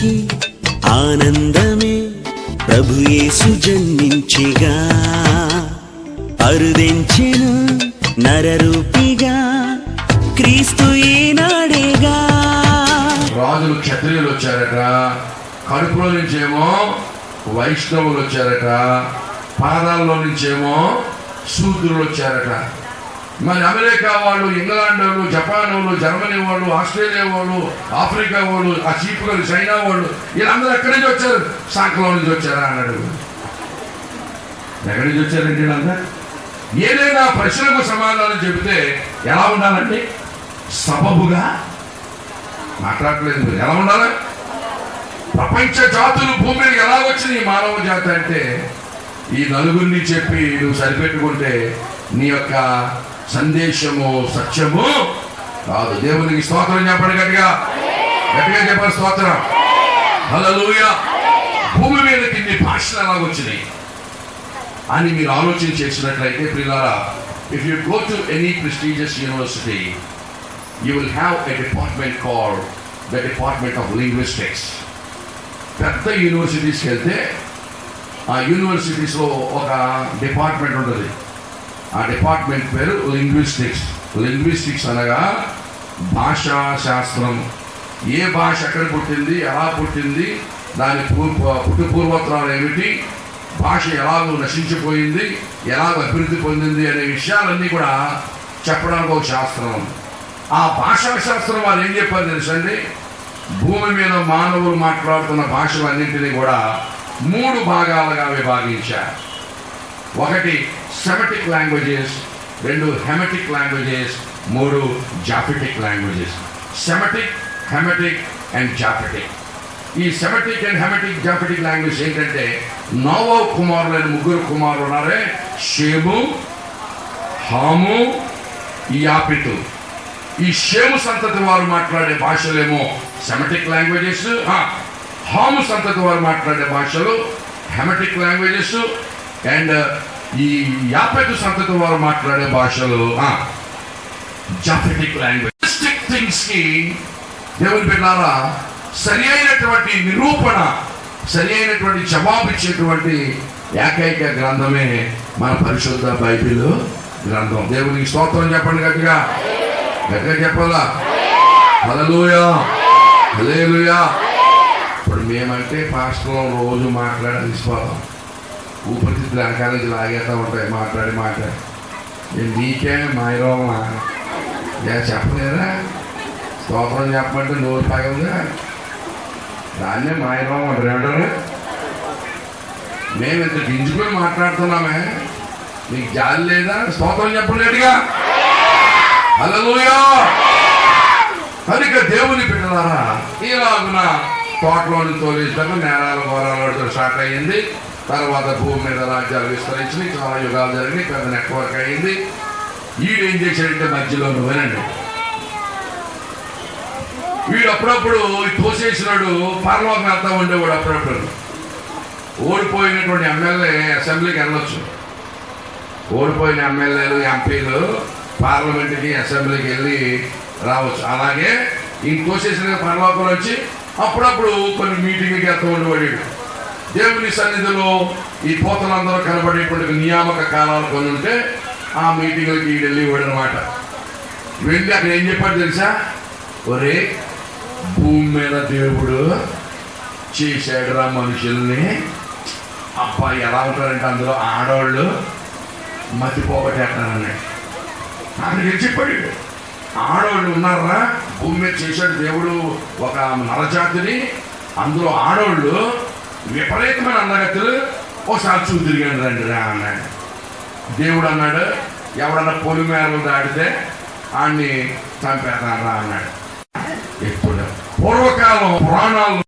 అందరికి ఆనందమే ప్రభు యేసు జన్మించిగా. అరుదెంచిన నరరూపిగా క్రీస్తు ఈనాడేగా రాజులు క్షత్రియులు వచ్చారట కడుపులో నుంచేమో వైష్ణవులు వచ్చారట పాదాల్లో నుంచేమో శూద్రులు వచ్చారట. మరి అమెరికా వాళ్ళు ఇంగ్లాండ్ వాళ్ళు జపాన్ వాళ్ళు జర్మనీ వాళ్ళు ఆస్ట్రేలియా వాళ్ళు ఆఫ్రికా వాళ్ళు ఆ చీపుగా చైనా వాళ్ళు వీళ్ళందరూ ఎక్కడి నుంచి వచ్చారు? సాకలో నుంచి వచ్చారా అన్నాడు ఎక్కడి నుంచి వచ్చారండి వీళ్ళంతా? ఏదైనా ప్రశ్నకు సమాధానం చెబితే ఎలా ఉండాలండి? సబబుగా? మాట్లాడలేదు మీరు ఎలా ఉండాలి? ప్రపంచ జాతులు భూమి మీద ఎలా వచ్చింది ఈ మానవ జాతి అంటే ఈ నలుగురిని చెప్పి నువ్వు సరిపెట్టుకుంటే నీ యొక్క సందేశము సత్యము కాదు దేవునికి స్తోత్రం చెప్పండి గట్టిగా. గట్టిగా చెప్పండి స్తోత్రం. హల్లెలూయా. భూమి మీదకి ఇన్ని భాషలు ఎలాగొచ్చినాయి అని మీరు ఆలోచన చేసినట్లయితే ప్రియులారా if you go to any prestigious university you will have a department call the department of linguistics పెద్ద యూనివర్సిటీస్కి వెళ్తే ఆ యూనివర్సిటీస్లో ఒక డిపార్ట్మెంట్ ఉంటుంది. ఆ డిపార్ట్మెంట్ పేరు లింగ్విస్టిక్స్. లింగ్విస్టిక్స్ అనగా భాషా శాస్త్రం. ఏ భాష ఎక్కడ పుట్టింది ఎలా పుట్టింది దాని పూర్వ పుట్టు పూర్వోత్తరాలు ఏమిటి భాష ఎలాగో నశించిపోయింది ఎలాగ అభివృద్ధి పొందింది అనే విషయాలన్నీ కూడా చెప్పడానికి ఒక శాస్త్రం. ఉంది ఆ భాషా శాస్త్రం వారు ఏం చెప్పారు తెలుసండి భూమి మీద మానవులు మాట్లాడుతున్న భాషలన్నింటినీ కూడా మూడు భాగాలుగా విభాగించారు. ఒకటి సెమటిక్ లాంగ్వేజెస్ రెండు హెమటిక్ లాంగ్వేజెస్ మూడు జాఫిటిక్ లాంగ్వేజెస్. సెమటిక్ హెమటిక్ అండ్ జాఫిటిక్ ఈ Semitic and Hamitic Japhetic language ఏంటంటే నోవో కుమారులైన ముగ్గురు కుమారులు ఉన్నారే. షేము హాము యాపితు. ఈ షేము సంతతి వారు మాట్లాడే భాషలేమో సెమటిక్ లాంగ్వేజెస్ హాము సంతతి వారు మాట్లాడే భాషలు హెమటిక్ లాంగ్వేజెస్ అండ్ uh, ఈ యాపెతు సంతతి వారు మాట్లాడే భాషలు జాఫెటిక్ లాంగ్వేజ్ థింగ్స్కి దేవుని బిడ్డారా సరి అయినటువంటి నిరూపణ సరి అయినటువంటి జవాబు ఇచ్చేటువంటి ఏకైక గ్రంథమే మన పరిశుద్ధ బైబిల్ గ్రంథం. దేవునికి స్తోత్రం చెప్పండి గట్టిగా. గట్టిగా చెప్పాలా? హల్లెలూయా హల్లెలూయా ఇప్పుడు మేమంటే పాస్టర్లో రోజు మాట్లాడి తీసుకోవాలి? ఊపిరితిత్తులు వెనకాల నుంచి లాగేస్తూ ఉంటాయి మాట్లాడి మాట్లాడి నేను నీకే మాయరోమా చెప్పలేదా స్తోత్రం చెప్పమంటే నోరు పగలుగా దాన్నే మాయరోమం అంటారు ఏమంటారు మేము ఇంత గింజుకొని మాట్లాడుతున్నామే నీకు జాలి లేదా స్తోత్రం చెప్పలేదుగా హల్లెలూయా కనుక దేవుని బిడ్డలారా ఇలాగున తోటలోని తోలిస్తాను నేరాల ఘోరాలతో స్టార్ట్ అయ్యింది తర్వాత భూమి మీద రాజ్యాలు విస్తరించి చాలా యుగాలు జరిగినాయి పెద్ద నెట్వర్క్ అయింది. వీడు ఏం చేశాడంటే మధ్యలో నువ్వేనండి. వీడు అప్పుడప్పుడు ఈ తోసేసినాడు పరలోకం వెళ్తా ఉండేవాడు అప్పుడప్పుడు. ఓడిపోయినటువంటి ఎమ్మెల్యే అసెంబ్లీకి వెళ్ళొచ్చు. ఓడిపోయిన ఎమ్మెల్యేలు ఎంపీలు పార్లమెంట్కి అసెంబ్లీకి వెళ్ళి రావచ్చు. అలాగే ఈ తోసేసిన పరలోకంలో వచ్చి అప్పుడప్పుడు కొన్ని మీటింగ్కి వెళ్తూ ఉండేవాడు దేవుని సన్నిధిలో ఈ పోతలందరూ కనబడేటువంటి నియామక కాలాలు కొన్ని ఉంటే ఆ మీటింగ్లకి వెళ్ళి అనమాట వెళ్ళి అక్కడ ఏం చెప్పాడు తెలుసా? ఒరే భూమి మీద దేవుడు చేశాడురా మనుషుల్ని. అబ్బాయి ఎలా ఉంటారంటే అందులో ఆడవాళ్ళు మతిపోగొట్టేస్తానన్నాడు నాకు ఏం చెప్పాడు ఆడవాళ్ళు ఉన్నారా? భూమి మీద చేశాడు దేవుడు ఒక నరజాతిని. అందులో ఆడవాళ్ళు విపరీతమైన అందగతులు ఓసారి చూసి తిరిగాడు రండి రా అన్నాడు దేవుడు అన్నాడు ఎవడన్నా పొలి మేరలు దాడితే ఆడిని చంపేస్తాను రా అన్నాడు. ఎప్పుడు? పూర్వకాలం పురాణాలు